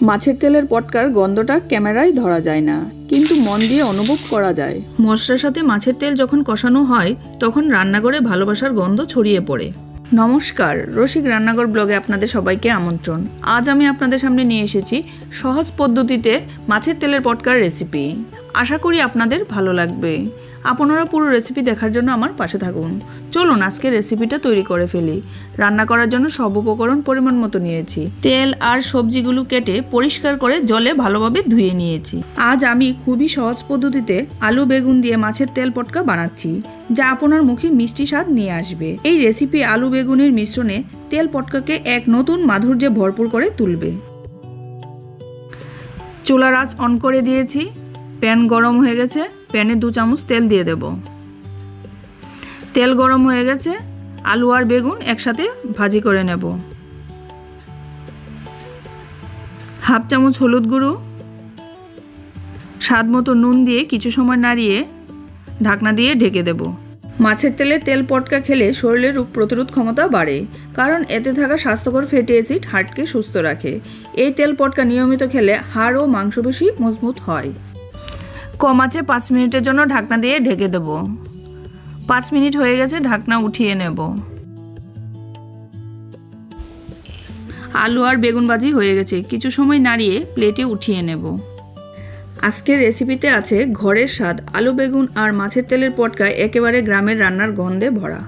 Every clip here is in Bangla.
মাছের তেলের পটকার গন্ধটা ক্যামেরায় ধরা যায় না কিন্তু মন দিয়ে অনুভব করা যায়। মশলার সাথে মাছের তেল যখন কষানো হয় তখন রান্নাঘরে ভালোবাসার গন্ধ ছড়িয়ে পড়ে। নমস্কার রসিক রান্নাঘর ব্লগে আপনাদের সবাইকে আমন্ত্রণ। আজ আমি আপনাদের সামনে নিয়ে এসেছি সহজ পদ্ধতিতে মাছের তেলের পটকার রেসিপি। আশা করি আপনাদের ভালো লাগবে। আপনারা পুরো রেসিপি দেখার জন্য আমার পাশে থাকুন। চলুন আজকে রেসিপিটা তৈরি করে ফেলি। রান্না করার জন্য সব উপকরণ পরিমাণ মতো নিয়েছি। তেল আর সবজিগুলো কেটে পরিষ্কার করে জলে ভালোভাবে ধুয়ে নিয়েছি। আজ আমি খুবই সহজ পদ্ধতিতে আলু, বেগুন দিয়ে মাছের তেল পটকা বানাচ্ছি, যা আপনার মুখে মিষ্টি স্বাদ নিয়ে আসবে। এই রেসিপি আলু, বেগুনের মিশ্রণে তেল পটকাকে এক নতুন মাধুর্যে ভরপুর করে তুলবে। চুলার আঁচ অন করে দিয়েছি। প্যান গরম হয়ে গেছে। প্যানে দু চামচ তেল দিয়ে দেব। তেল গরম হয়ে গেছে, আলু আর বেগুন একসাথে ভাজি করে নেব। হাফ চামচ হলুদ গুঁড়ো, স্বাদ মতো নুন দিয়ে কিছু সময় নাড়িয়ে ঢাকনা দিয়ে ঢেকে দেব। মাছের তেলে তেল পটকা খেলে শরীরের রোগ প্রতিরোধ ক্ষমতা বাড়ে, কারণ এতে থাকা স্বাস্থ্যকর ফ্যাটি অ্যাসিড হার্টকে সুস্থ রাখে। এই তেল পটকা নিয়মিত খেলে হাড় ও মাংসপেশি মজবুত হয়। কম আছে, পাঁচ মিনিটের জন্য ঢাকনা দিয়ে ঢেকে দেব। পাঁচ মিনিট হয়ে গেছে, ঢাকনা উঠিয়ে নেব। আলু আর বেগুন ভাজি হয়ে গেছে। কিছু সময় নাড়িয়ে প্লেটে উঠিয়ে নেব। আজকের রেসিপিতে আছে ঘরের স্বাদ। আলু, বেগুন আর মাছের তেলের পটকায় একেবারে গ্রামের রান্নার গন্ধে ভরা।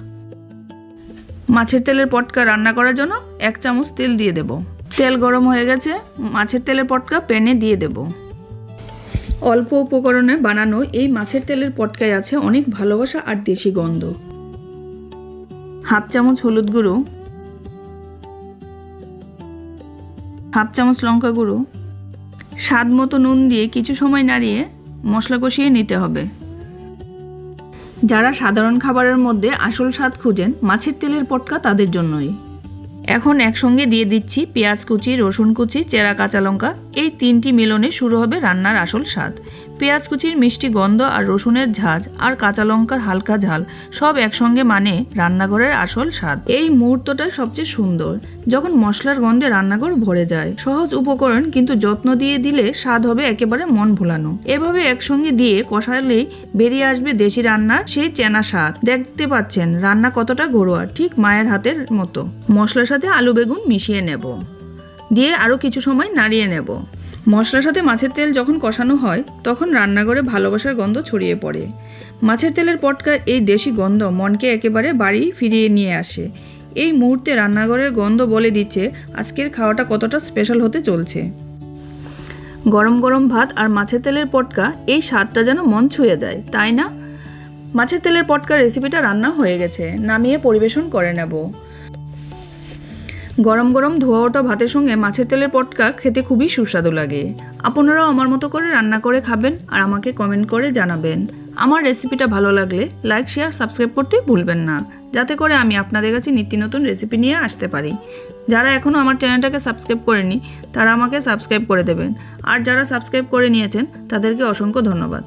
মাছের তেলের পটকা রান্না করার জন্য এক চামচ তেল দিয়ে দেব। তেল গরম হয়ে গেছে, মাছের তেলের পটকা প্যানে দিয়ে দেবো। অল্প উপকরণে বানানো এই মাছের তেলের পটকায় আছে অনেক ভালোবাসা আর দেশি গন্ধ। হাফ চামচ হলুদ গুঁড়ো, হাফ চামচ লঙ্কা গুঁড়ো, স্বাদ মতো নুন দিয়ে কিছু সময় নাড়িয়ে মশলা কষিয়ে নিতে হবে। যারা সাধারণ খাবারের মধ্যে আসল স্বাদ খুঁজেন, মাছের তেলের পটকা তাদের জন্যই। এখন একসঙ্গে দিয়ে দিচ্ছি পেঁয়াজ কুচি, রসুন কুচি, চেরা কাঁচা লঙ্কা। এই তিনটি মিলনে শুরু হবে রান্নার আসল স্বাদ। পেঁয়াজ কুচির মিষ্টি গন্ধ আর রসুনের ঝাঁজ আর কাঁচা লঙ্কার হালকা ঝাল সব একসঙ্গে মানে রান্নাঘরের আসল স্বাদ। এই মুহূর্তটা সবচেয়ে সুন্দর, যখন মশলার গন্ধে রান্নাঘর ভরে যায়। সহজ উপকরণ, কিন্তু যত্ন দিয়ে দিলে স্বাদ হবে একেবারে মন ভোলানো। এভাবে একসঙ্গে দিয়ে কষালেই বেরিয়ে আসবে দেশি রান্নার সেই চেনা স্বাদ। দেখতে পাচ্ছেন, রান্না কতটা ঘরোয়া, ঠিক মায়ের হাতের মতো। মশলার সাথে আলু বেগুন মিশিয়ে নেব। দিয়ে আরও কিছু সময় নাড়িয়ে নেব। মশলার সাথে মাছের তেল যখন কষানো হয়, তখন রান্নাঘরে ভালোবাসার গন্ধ ছড়িয়ে পড়ে। মাছের তেলের পটকার এই দেশি গন্ধ মনকে একেবারে বাড়ি ফিরিয়ে নিয়ে আসে। এই মুহূর্তে রান্নাঘরের গন্ধ বলে দিচ্ছে, আজকের খাওয়াটা কতটা স্পেশাল হতে চলছে। গরম গরম ভাত আর মাছের তেলের পটকা, এই স্বাদটা যেন মন ছুঁয়ে যায়, তাই না? মাছের তেলের পটকার রেসিপিটা রান্না হয়ে গেছে, নামিয়ে পরিবেশন করে নেব। গরম গরম ধোয়া ওটা ভাতের সঙ্গে মাছের তেলের পটকা খেতে খুবই সুস্বাদু লাগে। আপনারাও আমার মতো করে রান্না করে খাবেন আর আমাকে কমেন্ট করে জানাবেন। আমার রেসিপিটা ভালো লাগলে লাইক শেয়ার সাবস্ক্রাইব করতে ভুলবেন না। যাতে করে আমি আপনাদের কাছে নিত্য নতুন রেসিপি নিয়ে আসতে পারি। যারা এখনও আমার চ্যানেলটাকে সাবস্ক্রাইব করেনি, তারা আমাকে সাবস্ক্রাইব করে দেবেন। আর যারা সাবস্ক্রাইব করে নিয়েছেন, তাদেরকে অসংখ্য ধন্যবাদ।